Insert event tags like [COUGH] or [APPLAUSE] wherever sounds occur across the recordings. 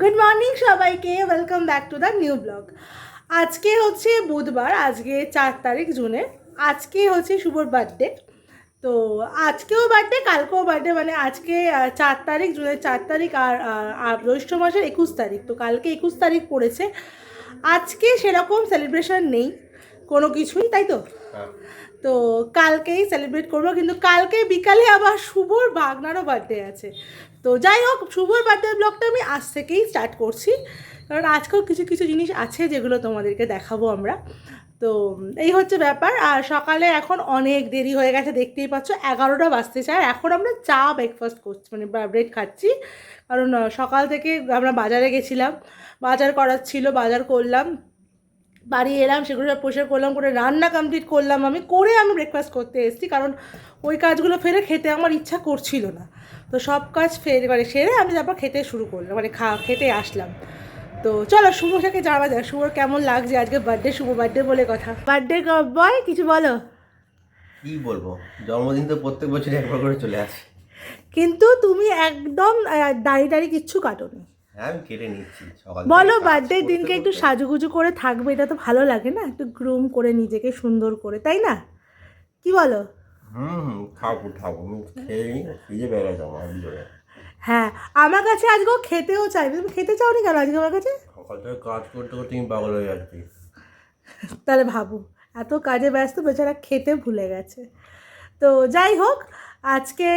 Good morning সবাইকে welcome back to the new blog আজকে হচ্ছে বুধবার আজকে চার তারিখ জুনে। আজকে হচ্ছে শুভর বার্থডে তো আজকেও বার্থডে কালকেও বার্থডে মানে আজকে চার তারিখ জুনের চার তারিখ আর জ্যৈষ্ঠ মাসের একুশ তারিখ। তো কালকে একুশ তারিখ পড়েছে। আজকে সেরকম সেলিব্রেশন নেই কোনো কিছুই তাই তো? তো কালকেই সেলিব্রেট করব কিন্তু কালকে বিকালে আবার শুভর বাগনারও বার্থডে আছে। তো যাই হোক, শুভর বার্থডে ব্লগটা আমি আজ থেকেই স্টার্ট করছি। কারণ আজকেও কিছু কিছু জিনিস আছে যেগুলো তোমাদেরকে দেখাবো আমরা। তো এই হচ্ছে ব্যাপার। আর সকালে এখন অনেক দেরি হয়ে গেছে, দেখতেই পাচ্ছ, এগারোটা বাজতে চায়। এখন আমরা চা ব্রেকফাস্ট করছি মানে ব্রেড খাচ্ছি। কারণ সকাল থেকে আমরা বাজারে গেছিলাম, বাজার করার ছিল, বাজার করলাম। বাড়ি এলাম সেগুলো সব পরিষ্কার করলাম করে রান্না কমপ্লিট করলাম। আমি করে আমি ব্রেকফাস্ট করতে এসেছি কারণ ওই কাজগুলো ফেলে খেতে আমার ইচ্ছা করছিল না। তো সব কাজ ফের মানে সেরে আমি তারপর খেতে শুরু করলাম মানে খা খেতে আসলাম। তো চলো শুভটাকে জানা যাক শুভ কেমন লাগছে? আজকে বার্থডে শুভ বার্থডে বলে কথা। বার্থডে বয় কিছু বলো। কি বলব? জন্মদিন তো প্রত্যেক বছর একবার করে চলে আসে। কিন্তু তুমি একদম আহ, দাড়ি দাড়ি কিচ্ছু কাটোনি। আমি কেটে নিচ্ছি সকাল বলো কাজ বার্থডে দিনকে একটু। সাজুগুজু করে থাকবে এটা তো ভালো লাগে না? একটু গ্রুম করে নিজেকে সুন্দর করে তাই না? কি বলো? হুম হুম খাব খাব। খেয়ে ফ্রিজে বেড়ে যাব ভিতরে হ্যাঁ আমার কাছে আজকেও খেতেও চাইবে। তুমি খেতে চাওনি কেন আজকে আমার কাছে? সকাল থেকে কাজ করতে করতে আমি পাগল হয়ে যাচ্ছি। তাহলে ভাবো এত কাজে ব্যস্ত বেচারা খেতে ভুলে গেছে। তো যাই হোক আজকে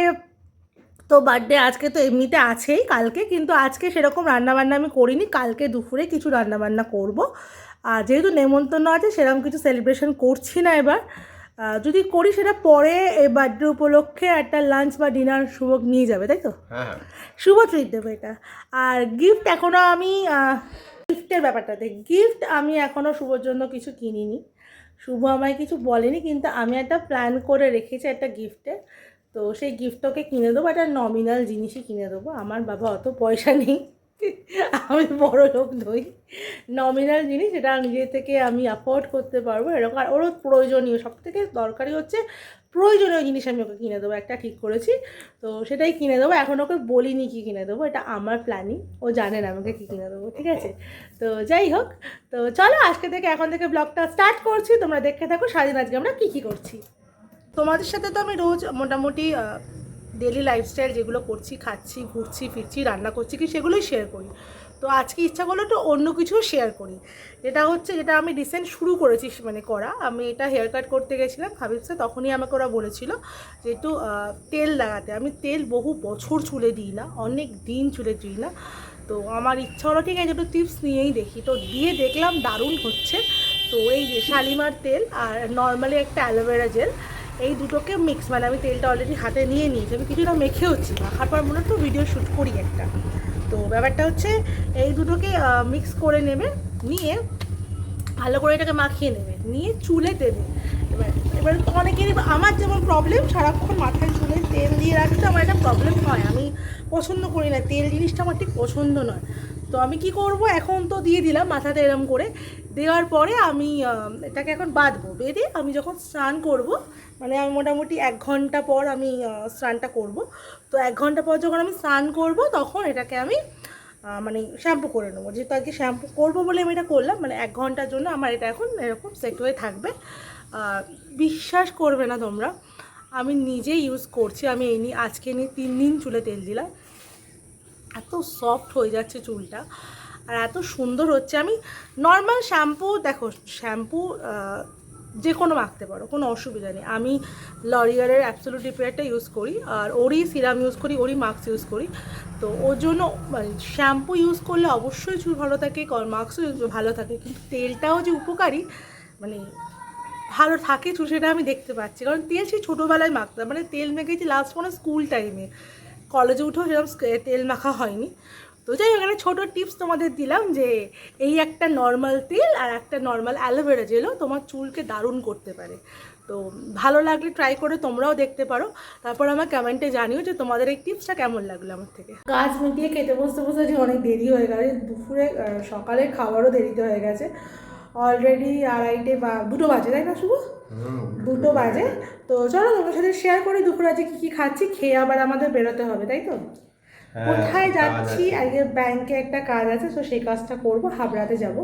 তো বার্থডে আজকে তো এমনিতে আছেই কালকে কিন্তু আজকে সেরকম রান্নাবান্না আমি করিনি। কালকে দুপুরে কিছু রান্নাবান্না করব। আর যেহেতু নেমন্তন্ন আছে সেরকম কিছু সেলিব্রেশন করছি না এবার। যদি করি সেটা পরে এই বার্থডে উপলক্ষে একটা লাঞ্চ বা ডিনার শুভক নিয়ে যাবে তাই তো? হ্যাঁ হ্যাঁ। শুভ ট্রিট দেবো এটা। আর গিফট এখনও আমি গিফটের ব্যাপারটাতে গিফট আমি এখনও শুভর জন্য কিছু কিনিনি। শুভ আমায় কিছু বলেনি কিন্তু আমি একটা প্ল্যান করে রেখেছি একটা গিফটে তো সেই গিফটটাকে কিনে দেবো একটা নমিনাল জিনিসই কিনে দেবো। আমার বাবা অত পয়সা নেই, আমি বড় লোক নই। নমিনাল জিনিস যেটা নিজে থেকে আমি অ্যাফোর্ড করতে পারব এরকম। আর ওরও প্রয়োজনীয় সব থেকে দরকারি হচ্ছে প্রয়োজনীয় জিনিস আমি ওকে কিনে দেবো, একটা ঠিক করেছি। তো সেটাই কিনে দেবো। এখন ওকে বলিনি কি কিনে দেবো, এটা আমার প্ল্যানিং ও জানে না আমাকে কী কিনে দেবো, ঠিক আছে? তো যাই হোক, তো চলো আজকে থেকে এখন থেকে ব্লগটা স্টার্ট করছি। তোমরা দেখতে থাকো, সারাদিন আজকে আমরা কী কী করছি। তোমাদের সাথে তো আমি রোজ মোটামুটি ডেলি লাইফস্টাইল যেগুলো করছি, খাচ্ছি, ঘুরছি, ফিরছি, রান্না করছি কি সেগুলোই শেয়ার করি। তো আজকে ইচ্ছা করল একটু অন্য কিছু শেয়ার করি। যেটা হচ্ছে যেটা আমি রিসেন্ট শুরু করেছি মানে করা। আমি এটা হেয়ার কাট করতে গেছিলাম হাবিবসে তখনই আমাকে ওরা বলেছিল যে একটু তেল লাগাতে। আমি তেল বহু বছর চুলে দিই না, অনেক দিন চুলে দিই না। তো আমার ইচ্ছা হলো ঠিক আছে, একটু টিপস নিয়েই দেখি। তো দিয়ে দেখলাম দারুণ হচ্ছে। তো এই শালিমার তেল আর নর্মালি একটা অ্যালোভেরা জেল এই দুটোকে মিক্স মানে আমি তেলটা অলরেডি হাতে নিয়ে নিয়েছি, আমি কিছুটা মেখে হচ্ছি মাখার পর মনে হচ্ছে ভিডিও শ্যুট করি একটা। তো ব্যাপারটা হচ্ছে, এই দুটোকে মিক্স করে নেবে, নিয়ে ভালো করে এটাকে মাখিয়ে নেবে, নিয়ে চুলে দেবে। এবার এবার অনেকেরই আমার যেমন প্রবলেম সারাক্ষণ মাথায় চুলে তেল দিয়ে রাখতে আমার একটা প্রবলেম হয়। আমি পছন্দ করি না, তেল জিনিসটা আমার ঠিক পছন্দ নয়। তো আমি কি করব, এখন তো দিয়ে দিলাম মাথাতে এরম করে। দেওয়ার পরে আমি এটাকে এখন বাঁধবো, বেঁধে আমি যখন স্নান করব মানে আমি মোটামুটি এক ঘণ্টা পর আমি স্নানটা করব। তো এক ঘণ্টা পর যখন আমি স্নান করব, তখন এটাকে আমি মানে শ্যাম্পু করে নেব। যেহেতু আজকে শ্যাম্পু করব বলে আমি এটা করলাম মানে এক ঘণ্টার জন্য আমার এটা এখন এরকম সেট হয়ে থাকবে। বিশ্বাস করবে না তোমরা, আমি নিজে ইউজ করছি, আমি এই নিয়ে, আজকে নিয়ে তিন দিন চুলে তেল দিলাম। এত সফট হয়ে যাচ্ছে চুলটা, আর এত সুন্দর হচ্ছে। আমি নর্মাল শ্যাম্পু দেখো শ্যাম্পু যে কোনো মাখতে পারো, কোনো অসুবিধা নেই। আমি লরিয়ারের অ্যাবসোলুট রিপেয়ারটা ইউজ করি, আর ওরই সিরাম ইউজ করি, ওরই মাস্ক ইউজ করি। তো ওর জন্য মানে শ্যাম্পু ইউজ করলে অবশ্যই চুল ভালো থাকে মাস্কও ভালো থাকে, কিন্তু তেলটাও যে উপকারী মানে ভালো থাকে চুল, সেটা আমি দেখতে পাচ্ছি। কারণ তেল সেই ছোটোবেলায় মাখতাম মানে তেল মেখেছি লাস্ট মানে স্কুল টাইমে কলেজে উঠেও সেরকম তেল মাখা হয়নি। তো যাই হোক একটা ছোটো টিপস তোমাদের দিলাম যে এই একটা নর্মাল তেল আর একটা নর্মাল অ্যালোভেরা জেলও তোমার চুলকে দারুণ করতে পারে। তো ভালো লাগলে ট্রাই করে তোমরাও দেখতে পারো। তারপর আমার কমেন্টে জানিও যে তোমাদের এই টিপসটা কেমন লাগল আমার থেকে। কাজ মিটিয়ে খেতে বসতে বসতে যে অনেক দেরি হয়ে গেছে দুপুরে সকালে খাবারও দেরিতে হয়ে গেছে। অলরেডি আড়াইটে বা দুটো বাজে তাই না শুভ? দুটো বাজে। তো চলো তোমার সাথে শেয়ার করি দুপুরে আজকে কী কী খাচ্ছি খেয়ে আবার আমাদের বেরোতে হবে তাই তো? কোথায় যাচ্ছি। আজকে ব্যাংকে একটা কাজ আছে তো সেই কাজটা করব হাবড়াতে যাব।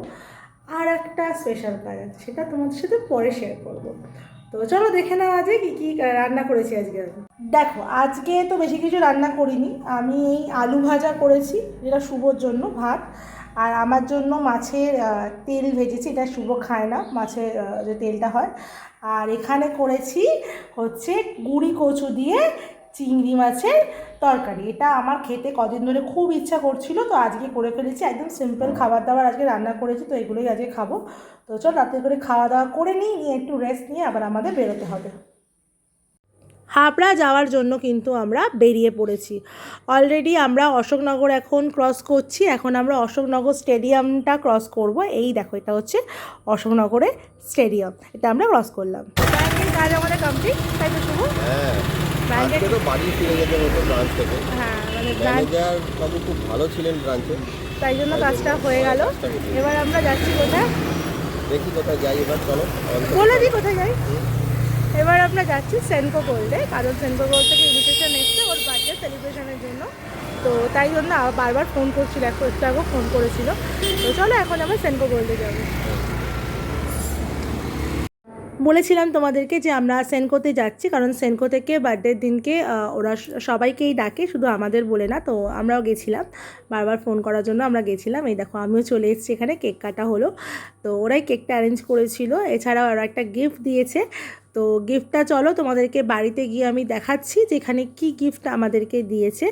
আর একটা স্পেশাল কাজ আছে সেটা তোমাদের সাথে পরে শেয়ার করব। তো চলো দেখে নাও আজকে কী কী রান্না করেছি আজকে দেখো আজকে তো বেশি কিছু রান্না করিনি। আমি এই আলু ভাজা করেছি যেটা শুভর জন্য ভাত। আর আমার জন্য মাছের তেল ভেজেছি এটা শুভ খায় না মাছের যে তেলটা হয়। আর এখানে করেছি হচ্ছে গুড়ি কচু দিয়ে চিংড়ি মাছের তরকারি। এটা আমার খেতে কদিন ধরে খুব ইচ্ছা করছিল, তো আজকে করে ফেলেছি। একদম সিম্পল খাবার দাবার আজকে রান্না করেছি, তো এগুলোই আজকে খাব। তো চল রাতে করে খাওয়া দাওয়া করে নিই, নিয়ে একটু রেস্ট নিয়ে আবার আমাদের বেরোতে হবে। হাবড়া যাওয়ার জন্য কিন্তু আমরা বেরিয়ে পড়েছি। অলরেডি আমরা অশোকনগর এখন ক্রস করছি, এখন আমরা অশোকনগর স্টেডিয়ামটা ক্রস করব। এই দেখো, এটা হচ্ছে অশোকনগরের স্টেডিয়াম এটা আমরা ক্রস করলাম। কাজ আমাদের কমপ্লিট তাই তো শুভ? হ্যাঁ। আজকে তো বাড়ি ফিরে যেতে হতো ব্রাঞ্চ থেকে। হ্যাঁ মানে ম্যানেজার বাবু খুব ভালো ছিলেন ব্রাঞ্চে তাই জন্য কাজটা হয়ে গেল। এবার আমরা যাচ্ছি কোথায়? দেখি কোথায় যাই এবার চলো। বলে দিই কোথায় যাই। এবার আমরা যাচ্ছি সেনকো গোল্ডে কারণ সেনকো গোল্ড থেকে ইনভিটেশন এসছে ওর বার্থডে সেলিব্রেশনের জন্য। তো তাই জন্য বারবার ফোন করছিল একটু একটু আগেও ফোন করেছিল। তো চলো এখন আমরা সেনকো গোল্ডে যাব। বলেছিলাম তোমাদেরকে যে আমরা সেনকোতে যাচ্ছি, কারণ সেনকো থেকে বার্থডের দিনকে ওরা সবাইকেই ডাকে, শুধু আমাদের বলে না, তো আমরাও গেছিলাম। বারবার ফোন করার জন্য আমরা গেছিলাম। এই দেখো, আমিও চলে এসেছি এখানে, কেক কাটা হলো। তো ওরাই কেকটা অ্যারেঞ্জ করেছিল। এছাড়াও আরও একটা গিফট দিয়েছে। তো গিফটটা চলো তোমাদেরকে বাড়িতে গিয়ে আমি দেখাচ্ছি যে এখানে কী গিফট আমাদেরকে দিয়েছে।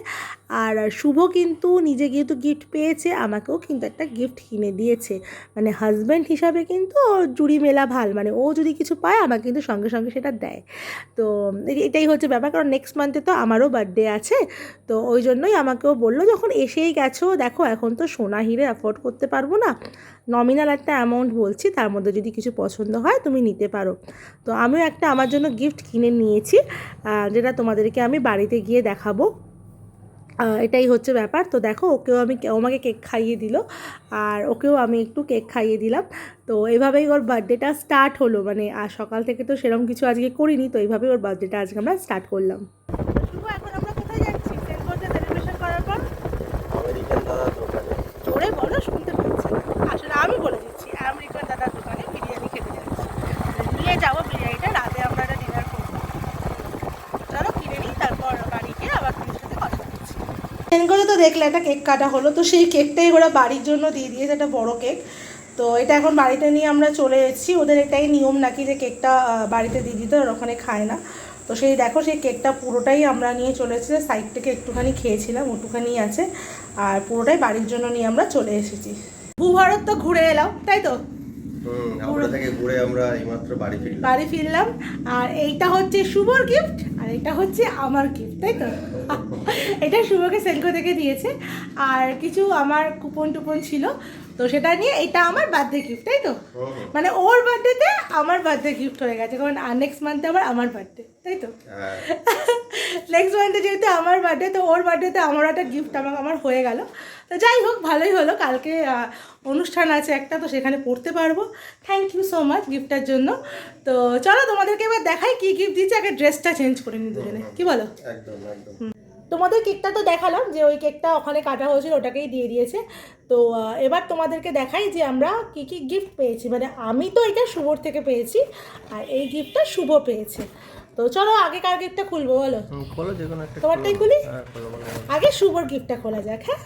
আর শুভ কিন্তু নিজে যেহেতু গিফট পেয়েছে, আমাকেও কিন্তু একটা গিফট কিনে দিয়েছে। মানে হাজব্যান্ড হিসাবে কিন্তু জুড়ি মেলা ভালো মানে ও যদি কিছু পায়, আমাকে কিন্তু সঙ্গে সঙ্গে সেটা দেয়। তো এটাই হচ্ছে ব্যাপার, কারণ নেক্সট মান্থে তো আমারও বার্থডে আছে। তো ওই জন্যই আমাকেও বলল, যখন এসেই গেছো, দেখো এখন তো সোনা হিরে অ্যাফোর্ড করতে পারব না। নমিনাল একটা অ্যামাউন্ট বলছি, তার মধ্যে যদি কিছু পছন্দ হয়, তুমি নিতে পারো। তো আমিও একটা আমার জন্য গিফট কিনে নিয়েছি যেটা তোমাদেরকে আমি বাড়িতে গিয়ে দেখাবো। এটাই হচ্ছে ব্যাপার। তো দেখো, ওকেও আমি আমাকে কেক খাইয়ে দিল, আর ওকেও আমি একটু কেক খাইয়ে দিলাম। তো এভাবেই ওর বার্থডেটা স্টার্ট হলো। মানে আর সকাল থেকে তো সেরকম কিছু আজকে করিনি, তো এইভাবেই ওর বার্থডেটা আজকে আমরা স্টার্ট করলাম এখন আমরা কোথায় যাচ্ছি সেলিব্রেশন করার পর আমেরিকান দাদার দোকানে জোরে বলো শুনতে পাচ্ছি না। আসলে আমি বলে দিচ্ছি আমেরিকান দাদার দোকানে বিরিয়ানি খেতে যাচ্ছি নিয়ে যাব বিরিয়ানিটা রাতে আমরা একটা ডিনার করব চলো কিনে নিই তারপর বাড়ি গিয়ে আবার তোমার সাথে কথা বলছি করে তো দেখলে একটা কেক কাটা হলো, তো সেই কেকটাই ওরা বাড়ির জন্য দিয়ে দিয়েছে একটা বড় কেক। তো এটা এখন বাড়িতে নিয়ে আমরা চলে এসেছি, ওদের এটাই নিয়ম নাকি যে কেকটা বাড়িতে দিয়ে দিতে ওরা ওখানে খায় না। তো সেই দেখো, সেই কেকটা পুরোটাই আমরা নিয়ে চলে এসেছি সাইড থেকে একটুখানি খেয়েছিলাম, ওটুখানি আছে। আর পুরোটাই বাড়ির জন্য নিয়ে আমরা চলে এসেছি। ভূভারত তো ঘুরে এলাম, তাই তো? হাওড়া থেকে ঘুরে আমরা এইমাত্র বাড়ি ফিরলাম। বাড়ি ফিরলাম আর এইটা হচ্ছে শুভর গিফট আর এটা হচ্ছে আমার গিফট তাই তো? [LAUGHS] এটা শুভকে সেলকো থেকে দিয়েছে আর কিছু আমার কুপন টুপন ছিল। তো সেটা নিয়ে এটা আমার বার্থডে গিফট তাই তো। মানে ওর বার্থডেতে আমার বার্থডে গিফট হয়ে গেছে কারণ আর নেক্সট মান্থে আবার আমার বার্থডে তাই তো? হ্যাঁ। [LAUGHS] নেক্সট মান্থে যেহেতু আমার বার্থডে তো ওর বার্থডেতে আমার একটা গিফট আমার আমার হয়ে গেল। তো যাই হোক ভালোই হলো। কালকে অনুষ্ঠান আছে একটা তো সেখানে পড়তে পারব। থ্যাংক ইউ সো মাচ গিফটটার জন্য। তো চলো তোমাদেরকে এবার দেখাই কী গিফট দিচ্ছে আগে ড্রেসটা চেঞ্জ করে নিই দুজনে। কী বলো? একদম একদম। তোমাদের কেকটা তো দেখালাম যে ওই কেকটা ওখানে কাটা হয়েছিল ওটাকেই দিয়ে দিয়েছে। তো এবার তোমাদেরকে দেখাই যে আমরা কি কি গিফট পেয়েছি। মানে আমি তো এটা শুভর থেকে পেয়েছি আর এই গিফটটা শুভ পেয়েছে। তো চলো আগে কার গিফটটা খুলবো বলো। তোমারটাই খুলি। হ্যাঁ আগে শুভর গিফটটা খোলা যাক হ্যাঁ?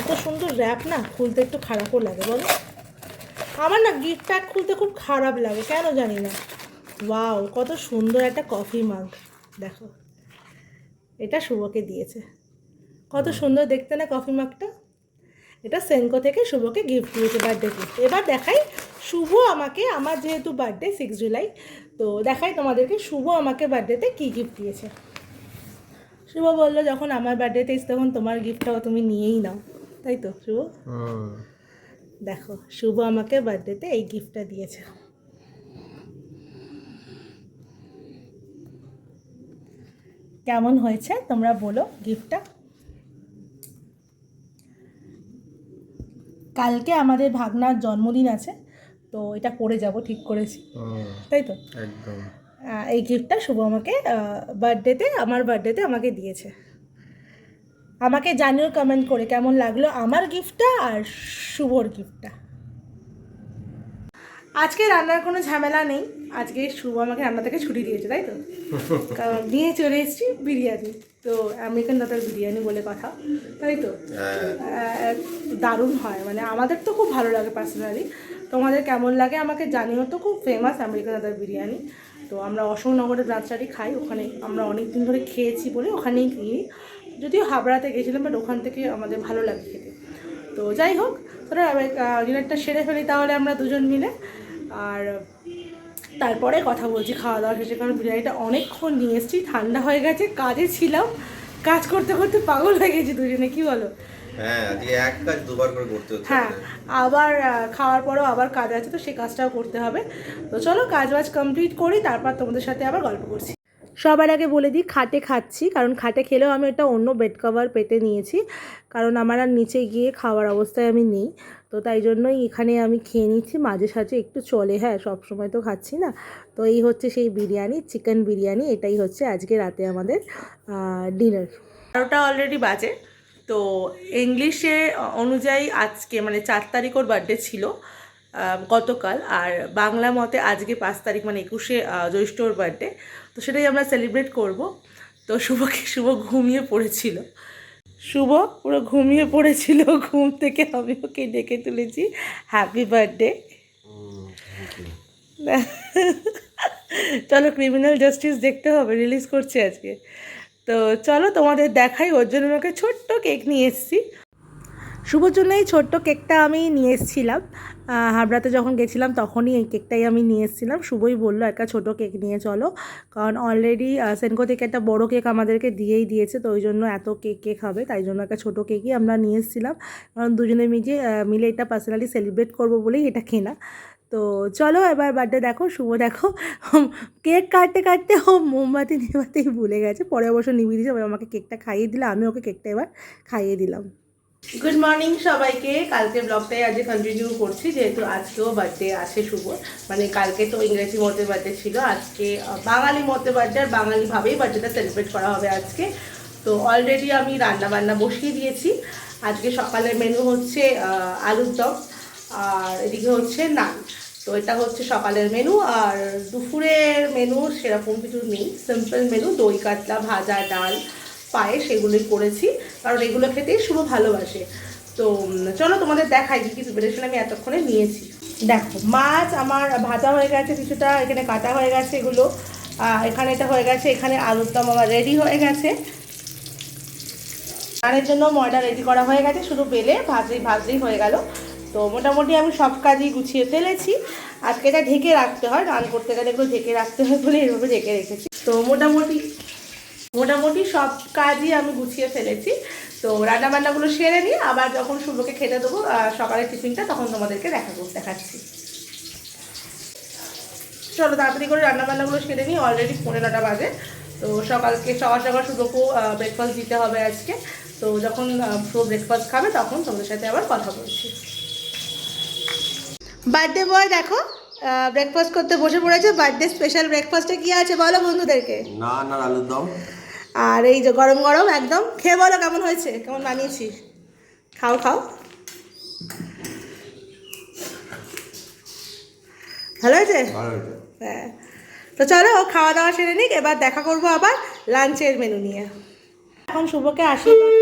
এত সুন্দর র্যাপ না খুলতে একটু খারাপও লাগে, বলো? আমার না গিফট প্যাক খুলতে খুব খারাপ লাগে, কেন জানি না। ওয়াও কত সুন্দর একটা কফি মাগ দেখো, এটা শুভকে দিয়েছে। কত সুন্দর দেখতে না কফি মাগটা এটা সেনকো থেকে শুভকে গিফট দিয়েছে বার্থডে গিফট এবার দেখাই, শুভ আমাকে, আমার যেহেতু বার্থডে সিক্স জুলাই তো দেখাই তোমাদেরকে শুভ আমাকে বার্থডেতে কী গিফট দিয়েছে। শুভ বলল যখন আমার বার্থডেতে এসে তখন তোমার গিফটটাও তুমি নিয়েই নাও। তাই তো শুভ? দেখো শুভ আমাকে বার্থডেতে এই গিফটটা দিয়েছে। কেমন হয়েছে? তোমরা বলো গিফটটা কালকে আমাদের ভাগনার জন্মদিন আছে তো এটা পরে যাব ঠিক করেছি। তাই তো? একদম। এই গিফটটা শুভ আমাকে বার্থডেতে আমার বার্থডেতে আমাকে দিয়েছে। আমাকে জানিও কমেন্ট করে কেমন লাগল আমার গিফটটা আর শুভর গিফটটা আজকে রান্নার কোনো ঝামেলা নেই। আজকে শুভ আমাকে রান্না থেকে ছুটি দিয়েছে তাই তো? [LAUGHS] কারণ নিয়ে চলে এসেছি বিরিয়ানি। তো আমেরিকান দাদার বিরিয়ানি বলে কথা তাই তো? দারুণ হয়। মানে আমাদের তো খুব ভালো লাগে পার্সোনালি তোমাদের কেমন লাগে আমাকে জানিও তো খুব ফেমাস আমেরিকান দাদার বিরিয়ানি। তো আমরা অশোকনগরের ব্রাঞ্চটারই খাই, ওখানে আমরা অনেক দিন ধরে খেয়েছি বলে ওখানেই খেয়ে যদিও হাবড়াতে গেছিলাম বাট ওখান থেকে আমাদের ভালো লাগে খেতে। তো যাই হোক, তোরা ডিনারটা সেরে ফেলি তাহলে আমরা দুজন মিলে। আর তারপরে কথা বলছি খাওয়া দাওয়া শেষে, কারণ বিরিয়ানিটা অনেকক্ষণ নিয়ে এসেছি, ঠান্ডা হয়ে গেছে, কাজে ছিলাম। কাজ করতে করতে পাগল হয়ে গেছি দুজনে, কি বলো? হ্যাঁ হ্যাঁ। আবার খাওয়ার পরেও আবার কাজ আছে তো সেই কাজটাও করতে হবে। তো চলো কাজ বাজ কমপ্লিট করি তারপর তোমাদের সাথে আবার গল্প করছি। সবার আগে বলে দিই খাটে খাচ্ছি কারণ খাটে খেলেও আমি একটা অন্য বেড কভার পেতে নিয়েছি। কারণ আমার আর নিচে গিয়ে খাওয়ার অবস্থায় আমি নেই তো তাই জন্যই এখানে আমি খেয়ে নিচ্ছি। মাঝে সাঝে একটু চলে হ্যাঁ সব সময় তো খাচ্ছি না। তো এই হচ্ছে সেই বিরিয়ানি চিকেন বিরিয়ানি এটাই হচ্ছে আজকে রাতে আমাদের ডিনার বারোটা অলরেডি বাজে। তো ইংলিশে অনুযায়ী আজকে মানে চার তারিখ ওর বার্থডে ছিল গতকাল। আর বাংলা মতে আজকে পাঁচ তারিখ মানে একুশে জ্যৈষ্ঠ ওর বার্থডে তো সেটাই আমরা সেলিব্রেট করব। তো শুভকে শুভ ঘুমিয়ে পড়েছিল। শুভ পুরো ঘুমিয়ে পড়েছিল। ঘুম থেকে আমি ওকে ডেকে তুলেছি। Happy birthday. [LAUGHS] চলো ক্রিমিনাল জাস্টিস দেখতে হবে। রিলিজ করছে আজকে। তো চলো তোমাদের দেখাই, ওর জন্য আমাকে ছোট্ট কেক নিয়ে এসেছি। শুভর জন্য এই ছোট্ট কেকটা আমি নিয়ে এসেছিলাম। হাবড়াতে যখন গেছিলাম তখনই এই কেকটাই আমি নিয়ে এসেছিলাম। শুভই বলল, একটা ছোট কেক নিয়ে চলো। কারণ অলরেডি সেনকো থেকে একটা বড় কেক আমাদেরকে দিয়েই দিয়েছে, তো ওই জন্য এত কেক কেক হবে, তাই জন্য একটা ছোট কেকই আমরা নিয়ে এসেছিলাম। কারণ দুজনে মিলে মিলে এটা পার্সোনালি সেলিব্রেট করব বলেই এটা কেনা। তো চলো এবার বার্থডে দেখো, শুভ দেখো। কেক কাটতে কাটতে ও মোমবাতি নেভাতেই ভুলে গেছে। পরে অবশ্য নিভিয়ে দিয়েছে আমাকে কেকটা খাইয়ে দিলে, আমি ওকে কেকটা এবার খাইয়ে দিলাম। গুড মর্নিং সবাইকে। কালকে ব্লগটাই আজকে কন্টিনিউ করছি, যেহেতু আজকেও বার্থডে আছে শুভ। মানে কালকে তো ইংরেজি মতে বার্থডে ছিল, আজকে বাঙালি মতে বার্থডে আর বাঙালিভাবেই বার্থডেটা সেলিব্রেট করা হবে আজকে। তো অলরেডি আমি রান্না বান্না বসিয়ে দিয়েছি। আজকে সকালের মেনু হচ্ছে আলুর দম, আর এদিকে হচ্ছে নান। তো এটা হচ্ছে সকালের মেনু আর দুপুরের মেনু সেরকম কিছু নেই। সিম্পল মেনু দই কাতলা ভাজা, ডাল পায়ে সেগুলোই করেছি। কারণ এগুলো খেতেই শুভ ভালোবাসে। তো চলো তোমাদের দেখাই কি কি প্রিপারেশন আমি এতক্ষণে নিয়েছি। দেখো, মাছ আমার ভাজা হয়ে গেছে, কিছুটা এখানে কাটা হয়ে গেছে এগুলো। এখানে এটা হয়ে গেছে, এখানে আলুর দম আমার রেডি হয়ে গেছে। রানের জন্য ময়দা রেডি করা হয়ে গেছে, শুধু বেলে ভাজলেই ভাজলেই হয়ে গেল। তো মোটামুটি আমি সব কাজই গুছিয়ে ফেলেছি। আজকে এটা ঢেকে রাখতে হয়, রান করতে গেলে এগুলো ঢেকে রাখতে হয় বলে এভাবে ঢেকে রেখেছি। তো মোটামুটি মোটামুটি সব কাজই আমি গুছিয়ে ফেলেছি। তো রান্নাবান্নাগুলো সেরে নিয়ে আবার যখন শুভকে খেতে দেবো সকালের টিফিনটা তখন তোমাদেরকে দেখা করতে দেখাচ্ছি। চলো তাড়াতাড়ি করে রান্নাবান্নাগুলো সেরে নিই অলরেডি পনেরো নটা বাজে। তো সকালকে সকাল সকাল শুধুকেও ব্রেকফাস্ট দিতে হবে আজকে। তো যখন শুভ ব্রেকফাস্ট খাবে তখন তোমাদের সাথে আবার কথা বলছি। বার্থডে বয় দেখো ব্রেকফাস্ট করতে বসে পড়েছে। বার্থডে স্পেশাল ব্রেকফাস্টে কি আছে বলো বন্ধুদেরকে? না না আলুর দম। আর এই যে গরম গরম একদম। খেয়ে বলো কেমন হয়েছে? কেমন বানিয়েছিস খাও খাও। ভালো হয়েছে? হ্যাঁ। তো চলো খাওয়া দাওয়া সেরে নিক। এবার দেখা করব আবার লাঞ্চের মেনু নিয়ে। এখন শুভকে আশীর্বাদ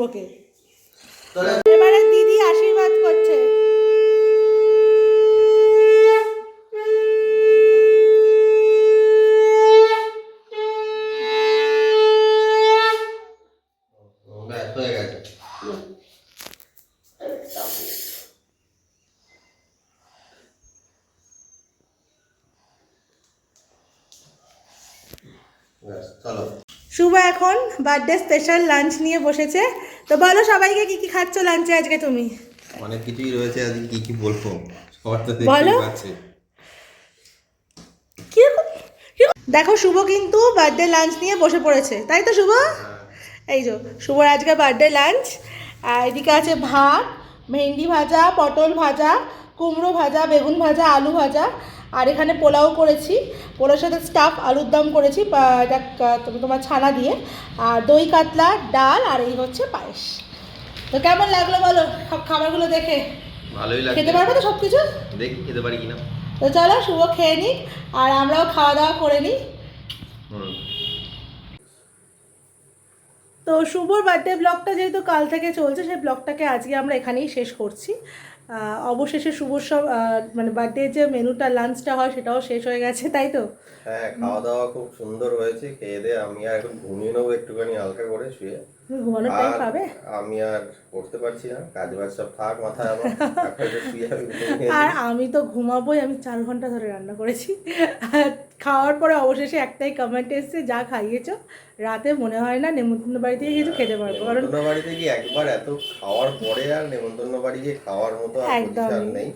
ধ্রুবকে এবারে দিদি আশীর্বাদ করছে। চলো। শুভ এখন বার্থডে স্পেশাল লাঞ্চ নিয়ে বসেছে। তো বলো সবাইকে কি কি খাচ্ছ লাঞ্চে আজকে তুমি? অনেক কিছুই রয়েছে আজকে কি কি বলব? সবার তো বলো। দেখো শুভ কিন্তু বার্থডে লাঞ্চ নিয়ে বসে পড়েছে তাই তো শুভ? এই যে শুভর আজকে বার্থডে লাঞ্চ আর এদিকে আছে ভাত ভেন্ডি ভাজা পটল ভাজা কুমড়ো ভাজা বেগুন ভাজা আলু ভাজা আর এখানে পোলাও করেছি। পোলাওর সাথে স্টাফ আলুর দম করেছি তোমার ছানা দিয়ে। আর দই কাতলা ডাল আর এই হচ্ছে পায়েস। তো কেমন লাগল বলো? সব খাবারগুলো দেখে? ভালোই লাগছে। খেতে পারবে তো সব কিছু দেখি খেতে পারি কিনা। তো চলো শুভ খেয়ে নিক আর আমরাও খাওয়া দাওয়া করে নিই। তো শুভর বার্থডে ব্লগটা যেহেতু কাল থেকে চলছে সেই ব্লগটাকে আজকে আমরা এখানেই শেষ করছি। অবশেষে শুভর সব আহ, মানে বার্থডে যে মেনুটা লাঞ্চটা হয় সেটাও শেষ হয়ে গেছে তাই তো? হ্যাঁ খাওয়া দাওয়া খুব সুন্দর হয়েছে খেয়ে দিয়ে আমি আর এখন ঘুমিয়ে নেব একটুখানি হালকা করে শুয়ে। ঘুমানোর টাইম পাবে? আমি আর করতে পারছি না কাজ বাজ সব থাক মাথায় আমার [LAUGHS] আর আমি তো ঘুমাবোই আমি চার ঘণ্টা ধরে রান্না করেছি। আর খাওয়ার পরে অবশেষে একটাই কমেন্ট এসছে যা খাইয়েছো রাতে মনে হয় না নেমন্তন্ন বাড়ি থেকে কিছু খেতে পারব। কারণ বাড়িতে গিয়ে একবার এত খাওয়ার পরে আর নেমন্তন্ন বাড়ি গিয়ে খাওয়ার মতো আর। নেই।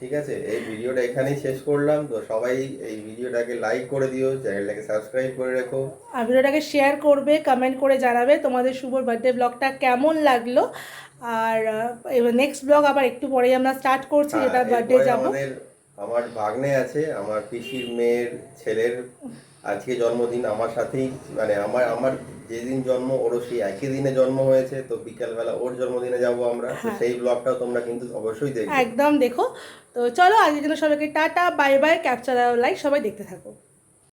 ঠিক আছে এই ভিডিওটা এখানেই শেষ করলাম। তো সবাই এই ভিডিওটাকে লাইক করে দিও চ্যানেলটাকে সাবস্ক্রাইব করে রেখো। আর ভিডিওটাকে শেয়ার করবে কমেন্ট করে জানাবে তোমাদের শুভর বার্থডে ব্লগটা কেমন লাগল। আর নেক্সট ব্লগ আবার একটু পরেই আমরা স্টার্ট করছি হ্যাঁ, যেটা বার্থডে যাব। আমার ভাগ্নে আছে আমার পিসির মেয়ের ছেলের আজকে জন্মদিন আমার সাথেই মানে আমার আমার যেদিন জন্ম ওরও সেই একই দিনে জন্ম হয়েছে তো বিকালবেলা ওর জন্মদিনে যাব আমরা হ্যাঁ। সেই ব্লগটাও তোমরা কিন্তু অবশ্যই দেখো একদম দেখো। তো চলো আজকের জন্য সবাইকে tata bye bye capture like সবাই দেখতে থাকো।